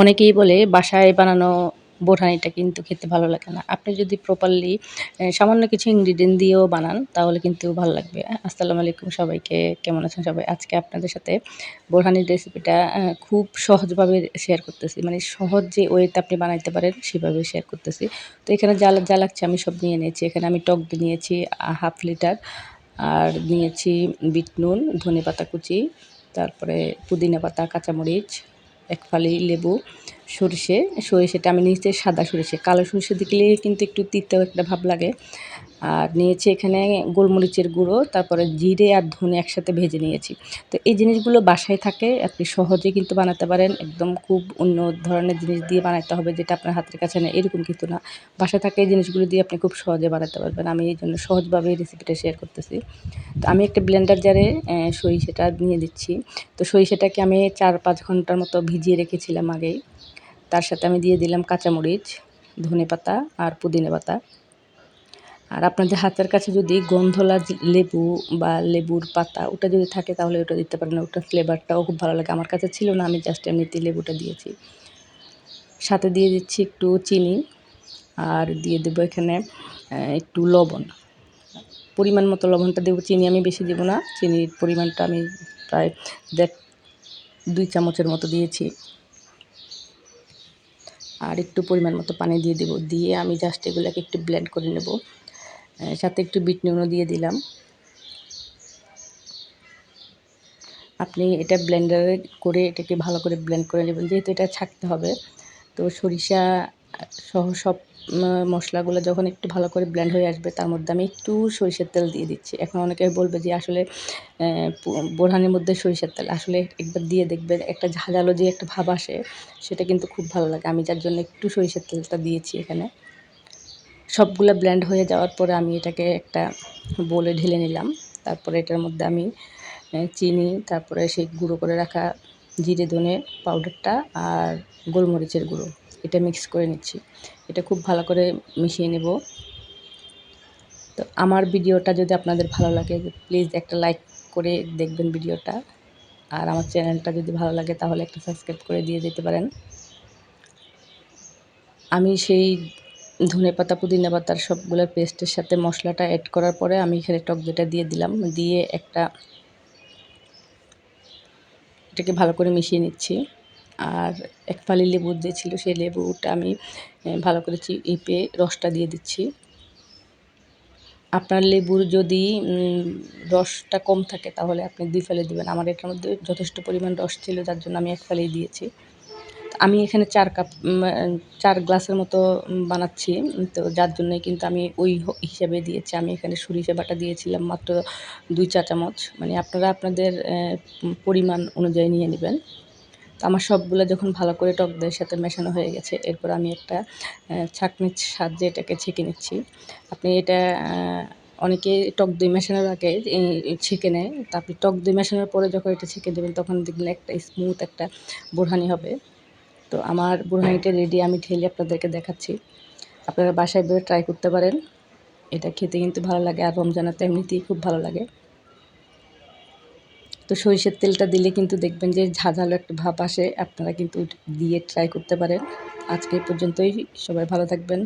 অনেকেই বলে বাসায় বানানো বোরহানিটা কিন্তু খেতে ভালো লাগে না। আপনি যদি প্রপারলি সামান্য কিছু ইনগ্রিডিয়েন্ট দিয়েও বানান, তাহলে কিন্তু ভালো লাগবে। আসসালামু আলাইকুম সবাইকে, কেমন আছেন সবাই? আজকে আপনাদের সাথে বোরহানির রেসিপিটা খুব সহজভাবে শেয়ার করতেছি। মানে সহজ যে ওয়েতে আপনি বানাইতে পারেন, সেভাবে শেয়ার করতেছি। তো এখানে যা যা লাগছে আমি সব নিয়ে নিয়েছি। এখানে আমি টক নিয়েছি হাফ লিটার, আর নিয়েছি বিট নুন, ধনে পাতা কুচি, তারপরে পুদিনা পাতা, কাঁচামরিচ এক ফালি লেবু সরিষে, সরিষেটা আমি নিচে সাদা সরিষে। কালো সরিষে দিলে কিন্তু একটু তিতো একটা ভাব লাগে। আর নিয়েছি এখানে গোলমরিচের গুঁড়ো, তারপরে জিরে আর ধনে একসাথে ভেজে নিয়েছি। তো এই জিনিসগুলো বাসায় থাকে, আপনি সহজে কিন্তু বানাতে পারেন। একদম খুব অন্য ধরনের জিনিস দিয়ে বানাতে হবে যেটা আপনার হাতের কাছে না এরকম কিন্তু না। বাসায় থাকে এই জিনিসগুলো দিয়ে আপনি খুব সহজে বানাতে পারবেন। আমি এই জন্য সহজভাবে এই রেসিপিটা শেয়ার করতেছি। তো আমি একটা ব্লেন্ডার জারে সরিষাটা নিয়ে দিচ্ছি তো সরিষাটাকে আমি চার পাঁচ ঘণ্টার মতো ভিজিয়ে রেখেছিলাম আগেই। তার সাথে আমি দিয়ে দিলাম কাঁচামরিচ, ধনে পাতা আর পুদিনা পাতা। আর আপনাদের হাতের কাছে যদি গন্ধলা লেবু বা লেবুর পাতা, ওটা যদি থাকে তাহলে ওটা দিতে পারেন। ওটার ফ্লেভারটাও খুব ভালো লাগে। আমার কাছে ছিল না, আমি জাস্ট এমনিতে লেবুটা দিয়েছি। সাথে দিয়ে দিচ্ছি একটু চিনি আর দিয়ে দেবো এখানে একটু লবণ। পরিমাণ মতো লবণটা দেবো। চিনি আমি বেশি দেবো না। চিনির পরিমাণটা আমি প্রায় দেখ দুই চামচের মতো দিয়েছি। আর একটু পরিমাণ মতো পানি দিয়ে দেবো। দিয়ে আমি জাস্ট এগুলোকে একটু ব্ল্যান্ড করে নেব। সাথে একটু বিট নুনও দিয়ে দিলাম। আপনি এটা ব্লেন্ডারে করে এটাকে ভালো করে ব্লেন্ড করে নেবেন। যেহেতু এটা ছাকতে হবে, তো সরিষা সহ সব মশলাগুলো যখন একটু ভালো করে ব্লেন্ড হয়ে আসবে, তার মধ্যে আমি একটু সরিষার তেল দিয়ে দিচ্ছি। এখন অনেকে বলবে যে আসলে বোরহানের মধ্যে সরিষার তেল, আসলে একবার দিয়ে দেখবেন, একটা ঝাঁঝালো যে একটা ভাব আসে, সেটা কিন্তু খুব ভালো লাগে। আমি যার জন্য একটু সরিষার তেলটা দিয়েছি এখানে। সবগুলো ব্লেন্ড হয়ে যাওয়ার পরে আমি এটাকে একটা বলে ঢেলে নিলাম। তারপরে এটার মধ্যে আমি চিনি, তারপরে সেই গুঁড়ো করে রাখা জিরে ধনে পাউডারটা আর গোলমরিচের গুঁড়ো। এটা মিক্স করে নিচ্ছি। এটা খুব ভালো করে মিশিয়ে নেব। তো আমার ভিডিওটা যদি আপনাদের ভালো লাগে প্লিজ একটা লাইক করে দেখবেন ভিডিওটা। আর আমার চ্যানেলটা যদি ভালো লাগে, তাহলে একটা সাবস্ক্রাইব করে দিয়ে যেতে পারেন। আমি সেই ধনে পাতা, পুদিনা পাতার সবগুলোর পেস্টের সাথে মশলাটা অ্যাড করার পরে আমি এখানে টক দইটা দিয়ে দিলাম। দিয়ে একটা এটাকে ভালো করে মিশিয়ে নিচ্ছি। আর এক ফালি লেবু যে ছিল, সেই লেবুটা আমি ভালো করে চিপে রসটা দিয়ে দিচ্ছি। আপনার লেবুর যদি রসটা কম থাকে, তাহলে আপনি দুই ফেলে দেবেন। আমার এটার মধ্যে যথেষ্ট পরিমাণ রস ছিল, যার জন্য আমি এক ফেলেই দিয়েছি। আমি এখানে চার কাপ চার গ্লাসের মতো বানাচ্ছি। তো যার জন্যই কিন্তু আমি ওই হিসাবে দিয়েছি। আমি এখানে সরিষা বাটা দিয়েছিলাম মাত্র দুই চা চামচ মানে আপনারা আপনাদের পরিমাণ অনুযায়ী নিয়ে নেবেন। তো আমার সবগুলো যখন ভালো করে টক দইয়ের সাথে মেশানো হয়ে গেছে, এরপর আমি একটা ছাঁকনির সাহায্যে এটাকে ছেঁকে নিচ্ছি। আপনি এটা অনেকে টক দই মেশানোর আগে ছেঁকে নেয়। তা আপনি টক দই মেশানোর পরে যখন এটা ছেঁকে দেবেন, তখন দেখবেন একটা স্মুথ একটা বুড়হানি হবে। তো আমার বুড়হানিটা রেডি আমি ঢেলে আপনাদেরকে দেখাচ্ছি। আপনারা বাসায় বেরো ট্রাই করতে পারেন। এটা খেতে কিন্তু ভালো লাগে আর রমজানাতে এমনিতেই খুব ভালো লাগে। তো সরিষের তেলটা দিলে কিন্তু দেখবেন যে ঝাঝালো একটা ভাব আসে। আপনারা কিন্তু দিয়ে ট্রাই করতে পারেন। আজকে পর্যন্তই। সবাই ভালো থাকবেন।